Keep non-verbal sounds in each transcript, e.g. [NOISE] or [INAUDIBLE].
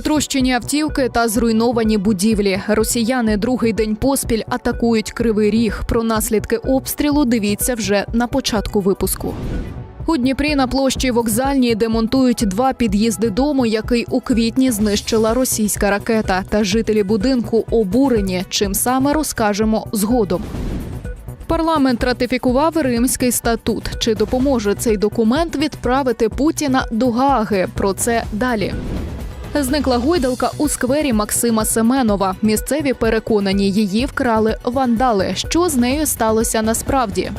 Потрощені автівки та зруйновані будівлі. Росіяни другий день поспіль атакують кривий ріг. Про наслідки обстрілу дивіться вже на початку випуску. У Дніпрі на площі вокзальній демонтують два під'їзди дому, який у квітні знищила російська ракета. Та жителі будинку обурені. Чим саме розкажемо згодом. Парламент ратифікував Римський статут. Чи допоможе цей документ відправити Путіна до Гааги? Про це далі. Зникла гойдалка у сквері Максима Семенова. Місцеві переконані, її вкрали вандали. Що з нею сталося насправді?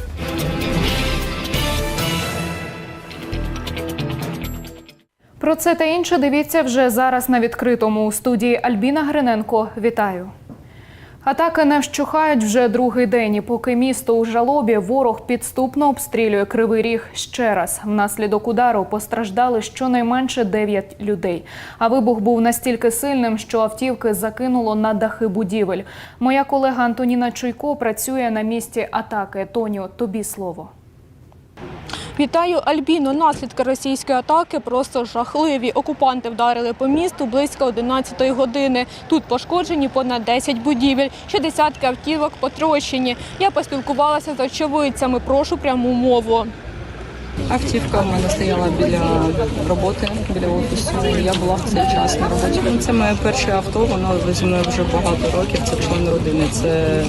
Про це та інше дивіться вже зараз на відкритому у студії Альбіна Гриненко. Вітаю. Атаки не вщухають вже другий день. І поки місто у жалобі, ворог підступно обстрілює кривий ріг ще раз. Внаслідок удару постраждали щонайменше 9 людей. А вибух був настільки сильним, що автівки закинуло на дахи будівель. Моя колега Антоніна Чуйко працює на місці атаки. Тоніо, тобі слово. Вітаю Альбіно. Наслідки російської атаки просто жахливі. Окупанти вдарили по місту близько 11 години. Тут пошкоджені понад 10 будівель, ще десятки автівок потрощені. Я поспілкувалася з очевидцями. Прошу пряму мову. Автівка в мене стояла біля роботи, біля офісу. Я була в цей час на роботі. Ну, Це моє перше авто, воно зі мною вже багато років. Це член родини. Це,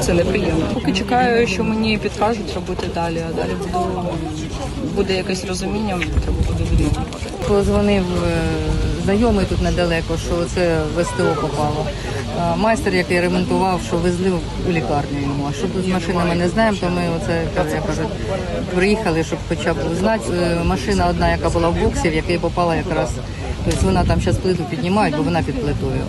це неприємно. Поки чекаю, що мені підкажуть робити далі, а далі буду, буде якесь розуміння, треба буде відновлювати. Позвонив е, знайомий тут недалеко, що це в СТО попало. Майстер, який ремонтував, що везли у лікарню йому. А що тут з машинами не знаємо, то ми оце я кажу, приїхали, щоб хоча б знати. Е, Машина одна, яка була в боксі, в який попала якраз. Тобто вона там зараз плиту піднімають, бо вона під плитою.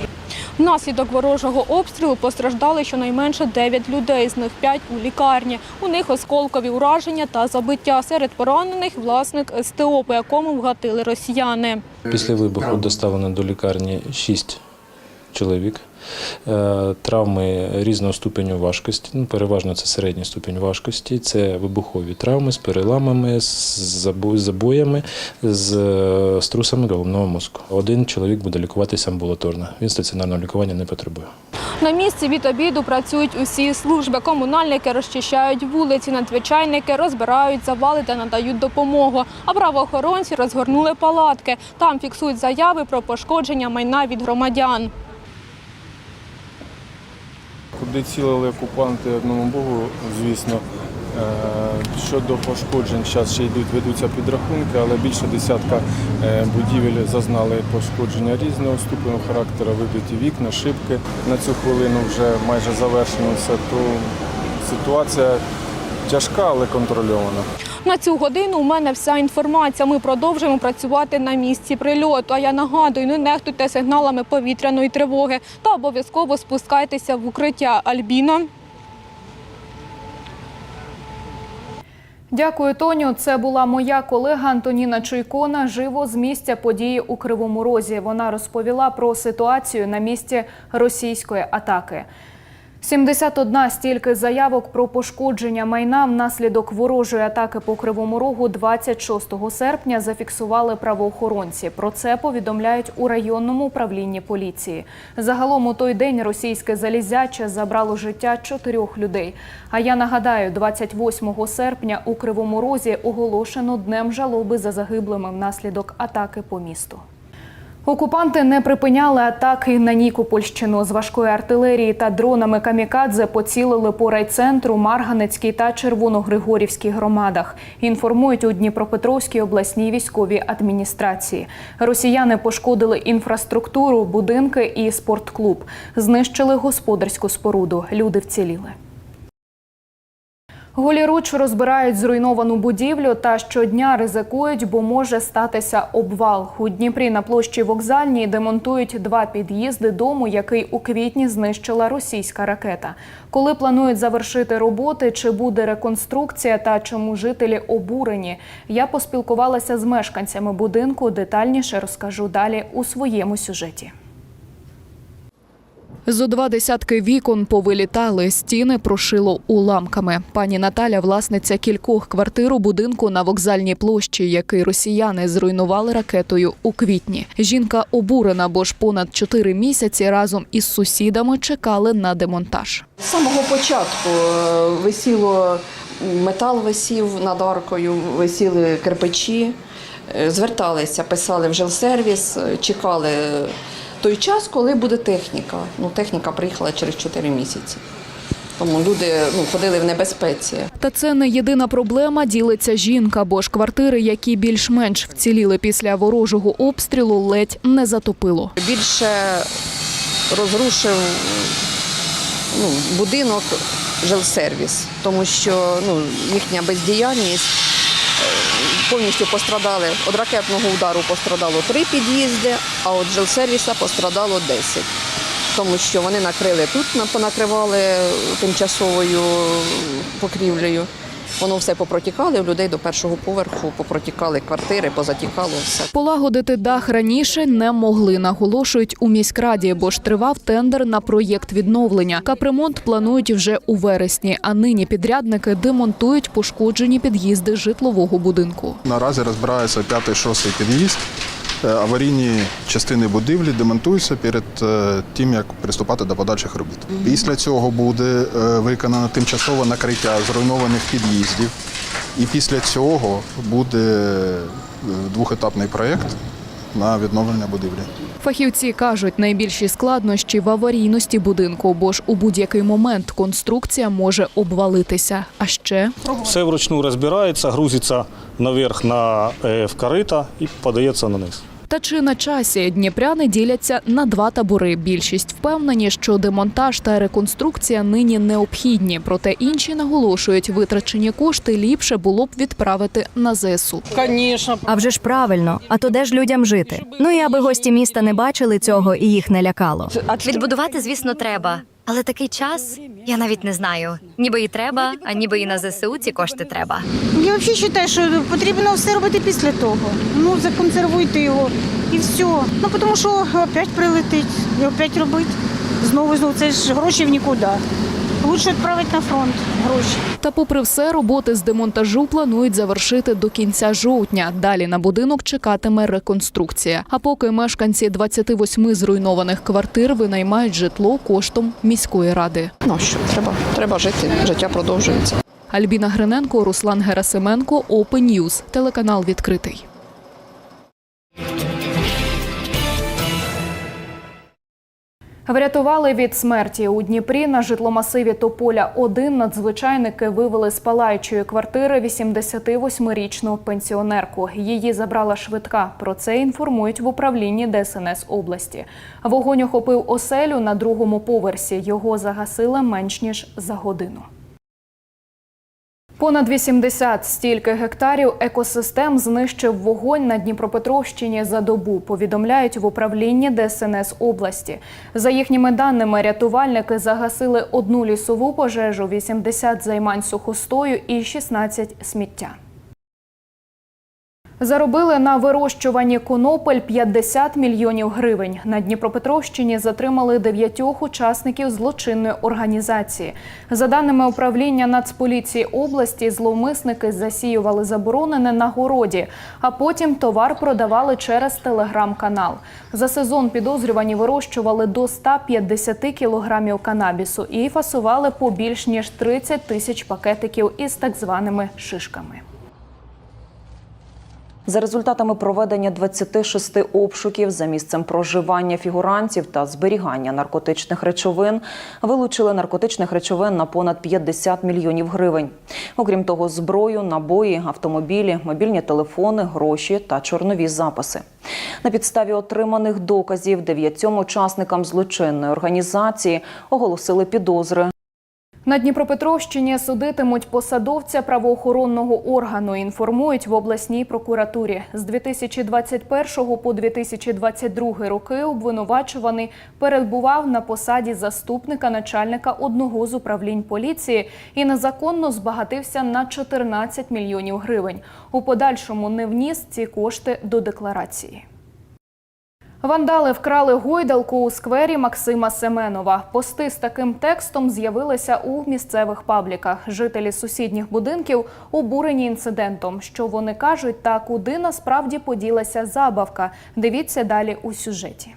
Внаслідок ворожого обстрілу постраждали щонайменше 9 людей, з них 5 у лікарні. У них осколкові ураження та забиття. Серед поранених власник СТО, по якому вгатили росіяни. Після вибуху доставлено до лікарні 6 чоловік. Е, Травми різного ступеню важкості, ну, переважно це середній ступінь важкості. Це вибухові травми з переламами, з забоями, з е, струсами головного мозку. Один чоловік буде лікуватися амбулаторно. Він стаціонарного лікування не потребує. На місці від обіду працюють усі служби. Комунальники розчищають вулиці, надзвичайники розбирають завали та надають допомогу. А правоохоронці розгорнули палатки. Там фіксують заяви про пошкодження майна від громадян. Куди цілили окупанти одному Богу, звісно. Е, Щодо пошкоджень, зараз ще йдуть, ведуться підрахунки, але більше десятка е, будівель зазнали пошкодження різного ступеню характеру, вибиті вікна, шибки. На цю хвилину вже майже завершено все, то ситуація тяжка, але контрольована. На цю годину у мене вся інформація. Ми продовжуємо працювати на місці прильоту. А я нагадую, не нехтуйте сигналами повітряної тривоги та обов'язково спускайтеся в укриття. Альбіно. Дякую, Тоню. Це була моя колега Антоніна Чуйкона. Живо з місця події у Кривому Розі. Вона розповіла про ситуацію на місці російської атаки. 71 стільки заявок про пошкодження майна внаслідок ворожої атаки по Кривому Рогу 26 серпня зафіксували правоохоронці. Про це повідомляють у районному управлінні поліції. Загалом у той день російське залізяче забрало життя чотирьох людей. А я нагадаю, 28 серпня у Кривому Розі оголошено днем жалоби за загиблими внаслідок атаки по місту. Окупанти не припиняли атаки на Нікопольщину. З важкої артилерії та дронами камікадзе поцілили по райцентру, Марганецькій та Червоногригорівській громадах. Інформують у Дніпропетровській обласній військовій адміністрації. Росіяни пошкодили інфраструктуру, будинки і спортклуб. Знищили господарську споруду. Люди вціліли. Голіруч розбирають зруйновану будівлю та щодня ризикують, бо може статися обвал. У Дніпрі на площі вокзальній демонтують два під'їзди дому, який у квітні знищила російська ракета. Коли планують завершити роботи, чи буде реконструкція та чому жителі обурені? Я поспілкувалася з мешканцями будинку. Детальніше розкажу далі у своєму сюжеті. Зо два десятки вікон повилітали, стіни прошило уламками. Пані Наталя, власниця кількох квартир у будинку на вокзальній площі, який росіяни зруйнували ракетою у квітні. Жінка обурена, бо ж понад чотири місяці разом із сусідами чекали на демонтаж. З самого початку е, висіло метал висів над аркою, висіли кирпичі, е, зверталися, писали в жилсервіс, е, чекали той час, коли буде техніка. Ну, техніка приїхала через 4 місяці. Тому люди ну, ходили в небезпеці. Та це не єдина проблема, ділиться жінка, бо ж квартири, які більш-менш вціліли після ворожого обстрілу, ледь не затопило. Більше розрушив ну, будинок жилсервіс, тому що ну, їхня бездіяльність повністю пострадали. Від ракетного удару пострадало три під'їзди, а від жилсервіса пострадало 10. Тому що вони накрили тут, понакривали тимчасовою покрівлею. Воно все попротікало, у людей до першого поверху попротікали квартири, позатікало все. Полагодити дах раніше не могли, наголошують у міськраді, бо ж тривав тендер на проєкт відновлення. Капремонт планують вже у вересні, а нині підрядники демонтують пошкоджені під'їзди житлового будинку. Наразі розбирається п'ятий шостий під'їзд. Е, Аварійні частини будівлі демонтуються перед е, тим, як приступати до подальших робіт. Після цього буде е, виконано тимчасове накриття зруйнованих під'їздів. І після цього буде двохетапний проєкт на відновлення будівлі. Фахівці кажуть, найбільші складнощі в аварійності будинку, бо ж у будь-який момент конструкція може обвалитися. А ще Все вручну розбирається, грузиться наверх на в корита і подається на низ. Та чи на часі дніпряни діляться на два табори. Більшість впевнені, що демонтаж та реконструкція нині необхідні. Проте інші наголошують, витрачені кошти ліпше було б відправити на ЗСУ. А вже ж правильно, а то де ж людям жити? Ну і аби гості міста не бачили цього і їх не лякало. Відбудувати, звісно, треба. Але такий час я навіть не знаю. Ніби і треба, а ніби і на ЗСУ ці кошти треба. Я взагалі вважаю, що потрібно все робити після того. Ну, законсервуйте його і все. Ну, тому що опять прилетить, і опять робити. Знову, знову, це ж гроші в нікуди. Лучше відправити на фронт гроші. Та, попри все, роботи з демонтажу планують завершити до кінця жовтня. Далі на будинок чекатиме реконструкція. А поки мешканці 28 зруйнованих квартир винаймають житло коштом міської ради. Ну що, треба, треба жити, життя продовжується. Альбіна Гриненко, Руслан Герасименко, Open News, телеканал відкритий. Врятували від смерті у Дніпрі на житломасиві Тополя 1 надзвичайники вивели з палаючої квартири 88-річну пенсіонерку. Її забрала швидка. Про це інформують в управлінні ДСНС області. Вогонь охопив оселю на другому поверсі. Його загасили менш ніж за годину. Понад 80 стільки гектарів екосистем знищив вогонь на Дніпропетровщині за добу. Повідомляють в управлінні ДСНС області. За їхніми даними, рятувальники загасили одну лісову пожежу, 80 займань сухостою і 16 сміття. Заробили на вирощуванні конопель 50 мільйонів гривень. На Дніпропетровщині затримали дев'ятьох учасників злочинної організації. За даними управління Нацполіції області, зловмисники засіювали заборонене на городі, а потім товар продавали через телеграм-канал. За сезон підозрювані вирощували до 150 кілограмів канабісу і фасували по більш ніж 30 тисяч пакетиків із так званими шишками. За результатами проведення 26 обшуків за місцем проживання фігурантів та зберігання наркотичних речовин вилучили наркотичних речовин на понад 50 мільйонів гривень. Окрім того, зброю, набої, автомобілі, мобільні телефони, гроші та чорнові записи. На підставі отриманих доказів дев'ятьом учасникам злочинної організації оголосили підозри. На Дніпропетровщині судитимуть посадовця правоохоронного органу. Інформують в обласній прокуратурі. З 2021 по 2022 роки обвинувачуваний перебував на посаді заступника начальника одного з управлінь поліції і незаконно збагатився на 14 мільйонів гривень. У подальшому не вніс ці кошти до декларації. Вандали вкрали гойдалку у сквері Максима Семенова. Пости з таким текстом з'явилися у місцевих пабліках. Жителі сусідніх будинків обурені інцидентом. Що вони кажуть та куди насправді поділася забавка. Дивіться далі у сюжеті.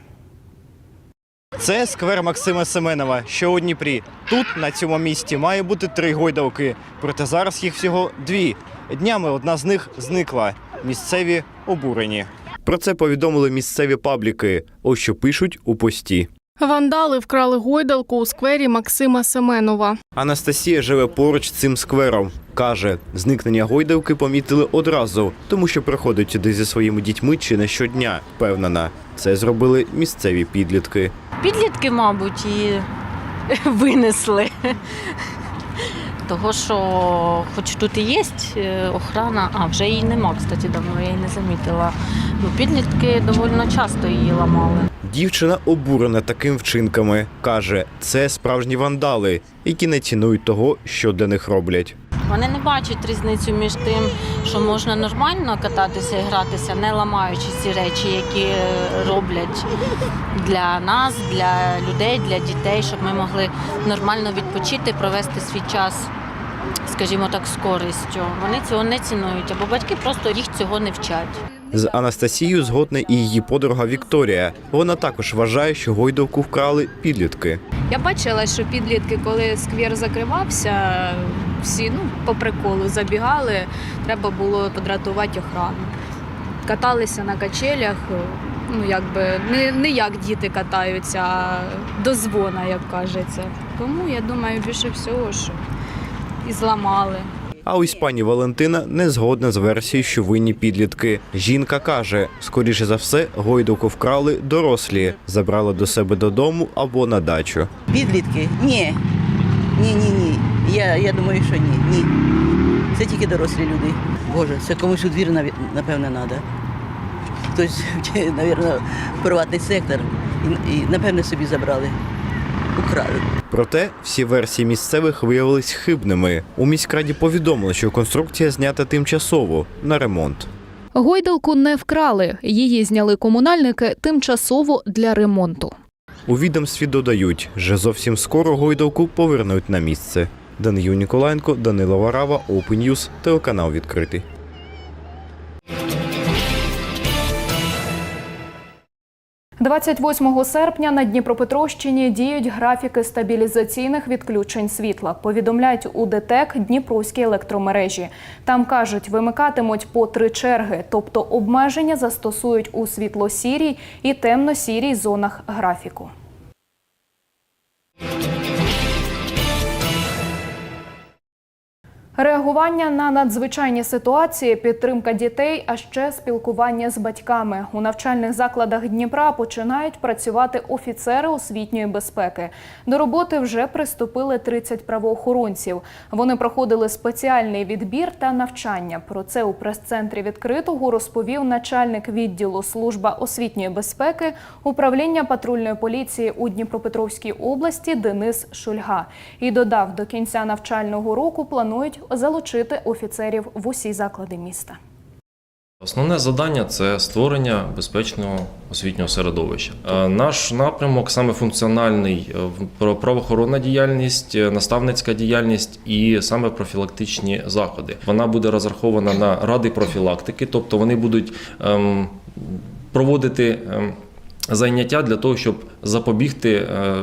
Це сквер Максима Семенова, що у Дніпрі. Тут, на цьому місці, має бути три гойдалки. Проте зараз їх всього дві. Днями одна з них зникла. Місцеві обурені. Про це повідомили місцеві пабліки. Ось що пишуть у пості. Вандали вкрали гойдалку у сквері Максима Семенова. Анастасія живе поруч з цим сквером. Каже, зникнення гойдалки помітили одразу, тому що приходить сюди зі своїми дітьми чи не щодня. Впевнена, це зробили місцеві підлітки. Підлітки, мабуть, і [LAUGHS] винесли. Того, що хоч тут і є е, охрана, а вже її нема, кстати, давно я її не замітила. Ну, підлітки доволі часто її ламали. Дівчина обурена таким вчинками. Каже, це справжні вандали, які не цінують того, що для них роблять. Вони не бачать різницю між тим, що можна нормально кататися і гратися, не ламаючи ці речі, які е, роблять для нас, для людей, для дітей, щоб ми могли нормально відпочити, провести свій час, скажімо так, з користю. Вони цього не цінують, або батьки просто їх цього не вчать. З Анастасією згодна і її подруга Вікторія. Вона також вважає, що гойдалку вкрали підлітки. Я бачила, що підлітки, коли сквер закривався, всі ну, по приколу забігали, треба було подратувати охрану. Каталися на качелях, ну якби не, не як діти катаються, а до дзвона, як кажеться. Тому я думаю, більше всього, що і зламали. А ось пані Валентина не згодна з версією, що винні підлітки. Жінка каже, скоріше за все, гойдалку вкрали дорослі, забрали до себе додому або на дачу. Підлітки? Ні. Ні, ні, ні. Я, я думаю, що ні. Ні. Це тільки дорослі люди. Боже, це комусь у двір, напевне, треба. Хтось, [LAUGHS] мабуть, приватний сектор і, і напевне, собі забрали. Украли. Проте всі версії місцевих виявились хибними. У міськраді повідомили, що конструкція знята тимчасово на ремонт. Гойдалку не вкрали. Її зняли комунальники тимчасово для ремонту. У відомстві додають, що зовсім скоро гойдалку повернуть на місце. Данию Ніколаєнко, Данило Варава, Open News, телеканал відкритий. – 28 серпня на Дніпропетровщині діють графіки стабілізаційних відключень світла. Повідомляють у ДТЕК Дніпровські електромережі. Там кажуть, вимикатимуть по три черги, тобто обмеження застосують у світло-сірій і темно-сірій зонах графіку. Реагування на надзвичайні ситуації, підтримка дітей, а ще спілкування з батьками. У навчальних закладах Дніпра починають працювати офіцери освітньої безпеки. До роботи вже приступили 30 правоохоронців. Вони проходили спеціальний відбір та навчання. Про це у прес-центрі відкритого розповів начальник відділу служба освітньої безпеки управління патрульної поліції у Дніпропетровській області Денис Шульга. І додав, до кінця навчального року планують залучити офіцерів в усі заклади міста. Основне завдання це створення безпечного освітнього середовища. Е, Наш напрямок саме функціональний е, правоохоронна діяльність, е, наставницька діяльність і саме профілактичні заходи. Вона буде розрахована на ради профілактики, тобто вони будуть ем, проводити. Заняття для того, щоб запобігти, е,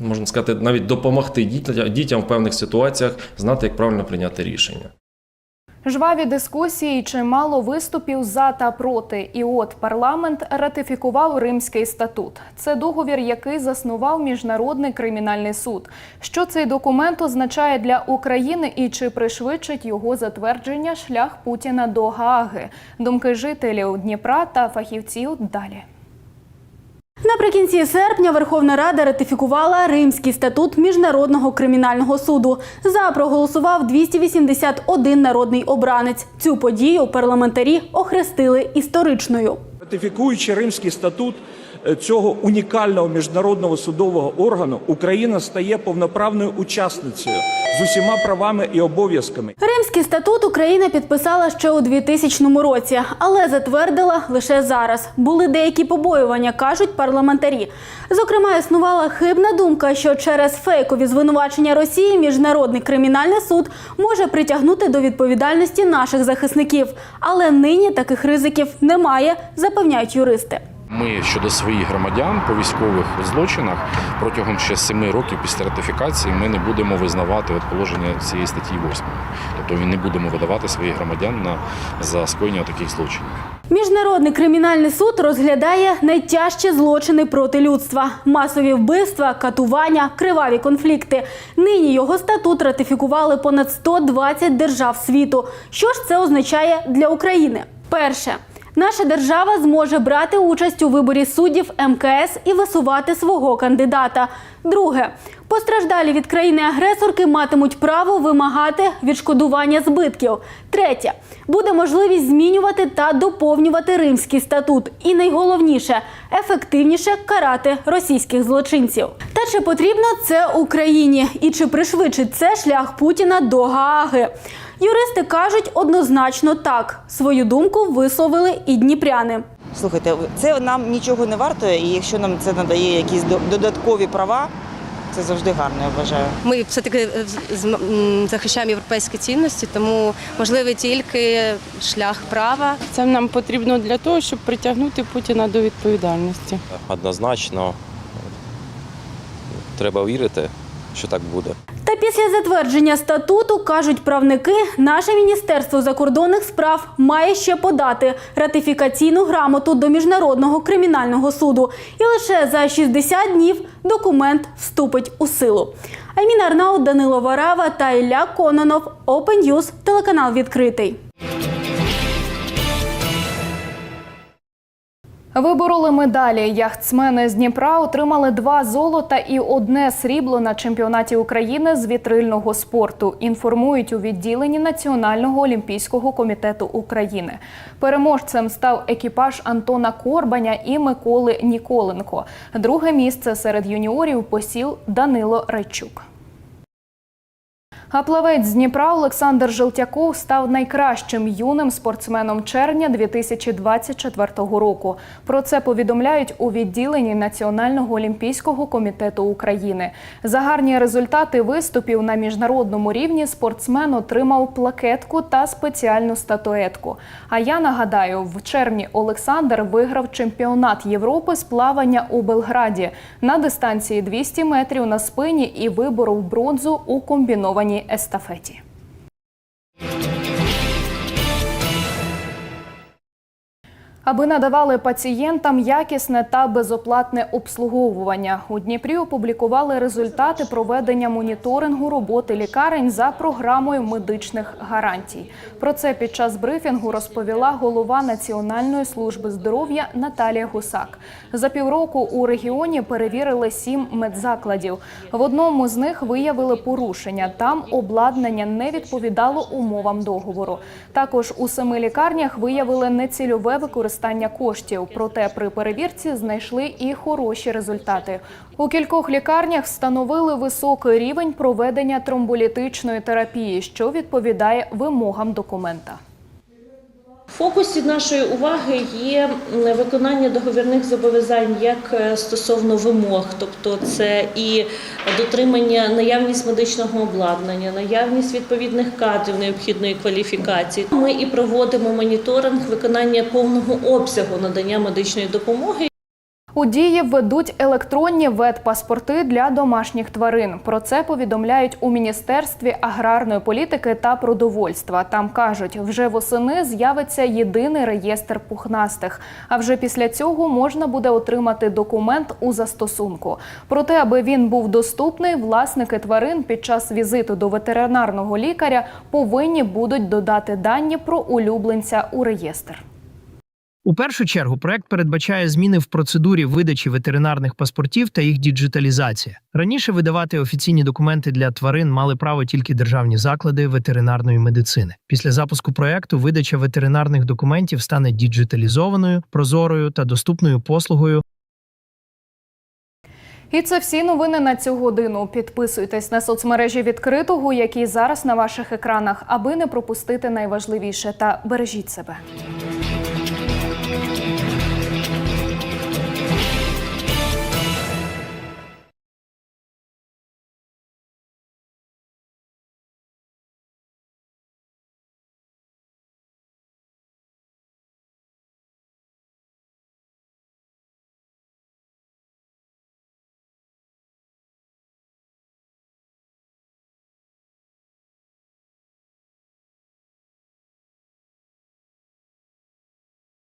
можна сказати, навіть допомогти дітям в певних ситуаціях знати, як правильно прийняти рішення. Жваві дискусії, чимало виступів за та проти. І от парламент ратифікував Римський статут. Це договір, який заснував Міжнародний кримінальний суд. Що цей документ означає для України і чи пришвидшить його затвердження шлях Путіна до Гааги? Думки жителів Дніпра та фахівців далі. Наприкінці серпня Верховна Рада ратифікувала Римський статут Міжнародного кримінального суду. За проголосував 281 народний обранець. Цю подію парламентарі охрестили історичною. Ратифікуючи Римський статут, цього унікального міжнародного судового органу Україна стає повноправною учасницею з усіма правами і обов'язками. Римський статут Україна підписала ще у 2000 році, але затвердила лише зараз. Були деякі побоювання, кажуть парламентарі. Зокрема, існувала хибна думка, що через фейкові звинувачення Росії міжнародний кримінальний суд може притягнути до відповідальності наших захисників. Але нині таких ризиків немає, запевняють юристи. Ми щодо своїх громадян по військових злочинах протягом ще семи років після ратифікації ми не будемо визнавати от положення цієї статті 8. Тобто ми не будемо видавати своїх громадян на за скоєння таких злочинів. Міжнародний кримінальний суд розглядає найтяжчі злочини проти людства: масові вбивства, катування, криваві конфлікти. Нині його статут ратифікували понад 120 держав світу. Що ж це означає для України? Перше. Наша держава зможе брати участь у виборі суддів МКС і висувати свого кандидата. Друге, постраждалі від країни-агресорки матимуть право вимагати відшкодування збитків. Третє, буде можливість змінювати та доповнювати Римський статут. І найголовніше ефективніше карати російських злочинців. Та чи потрібно це Україні? І чи пришвидшить це шлях Путіна до Гааги? Юристи кажуть однозначно так. Свою думку висловили і дніпряни. Слухайте, це нам нічого не вартує, і якщо нам це надає якісь до- додаткові права, це завжди гарно, я вважаю. Ми все-таки е, захищаємо європейські цінності, тому можливий тільки шлях права. Це нам потрібно для того, щоб притягнути Путіна до відповідальності. Однозначно треба вірити, що так буде. Та після затвердження статуту кажуть правники, наше міністерство закордонних справ має ще подати ратифікаційну грамоту до міжнародного кримінального суду, і лише за 60 днів документ вступить у силу. Айміна Арнаут, Данило Варава та Ілля Кононов. Open телеканал відкритий. Вибороли медалі. Яхтсмени з Дніпра отримали два золота і одне срібло на чемпіонаті України з вітрильного спорту. Інформують у відділенні Національного олімпійського комітету України. Переможцем став екіпаж Антона Корбаня і Миколи Ніколенко. Друге місце серед юніорів посіл Данило Райчук. А плавець з Дніпра Олександр Желтяков став найкращим юним спортсменом червня 2024 року. Про це повідомляють у відділенні Національного олімпійського комітету України. За гарні результати виступів на міжнародному рівні спортсмен отримав плакетку та спеціальну статуетку. А я нагадаю, в червні Олександр виграв чемпіонат Європи з плавання у Белграді на дистанції 200 метрів на спині і виборов бронзу у комбінованій естафеті. Аби надавали пацієнтам якісне та безоплатне обслуговування. У Дніпрі опублікували результати проведення моніторингу роботи лікарень за програмою медичних гарантій. Про це під час брифінгу розповіла голова Національної служби здоров'я Наталія Гусак. За півроку у регіоні перевірили сім медзакладів. В одному з них виявили порушення. Там обладнання не відповідало умовам договору. Також у семи лікарнях виявили нецільове використання коштів. Проте при перевірці знайшли і хороші результати. У кількох лікарнях встановили високий рівень проведення тромболітичної терапії, що відповідає вимогам документа. Фокусі нашої уваги є виконання договірних зобов'язань як е, стосовно вимог, тобто це і дотримання наявність медичного обладнання, наявність відповідних кадрів необхідної кваліфікації. Ми і проводимо моніторинг виконання повного обсягу надання медичної допомоги. У дії введуть електронні ветпаспорти для домашніх тварин. Про це повідомляють у Міністерстві аграрної політики та продовольства. Там кажуть, вже восени з'явиться єдиний реєстр пухнастих. А вже після цього можна буде отримати документ у застосунку. Проте, аби він був доступний, власники тварин під час візиту до ветеринарного лікаря повинні будуть додати дані про улюбленця у реєстр. У першу чергу проект передбачає зміни в процедурі видачі ветеринарних паспортів та їх діджиталізація. Раніше видавати офіційні документи для тварин мали право тільки державні заклади ветеринарної медицини. Після запуску проекту видача ветеринарних документів стане діджиталізованою, прозорою та доступною послугою І це всі новини на цю годину. Підписуйтесь на соцмережі відкритого, які зараз на ваших екранах, аби не пропустити найважливіше та бережіть себе.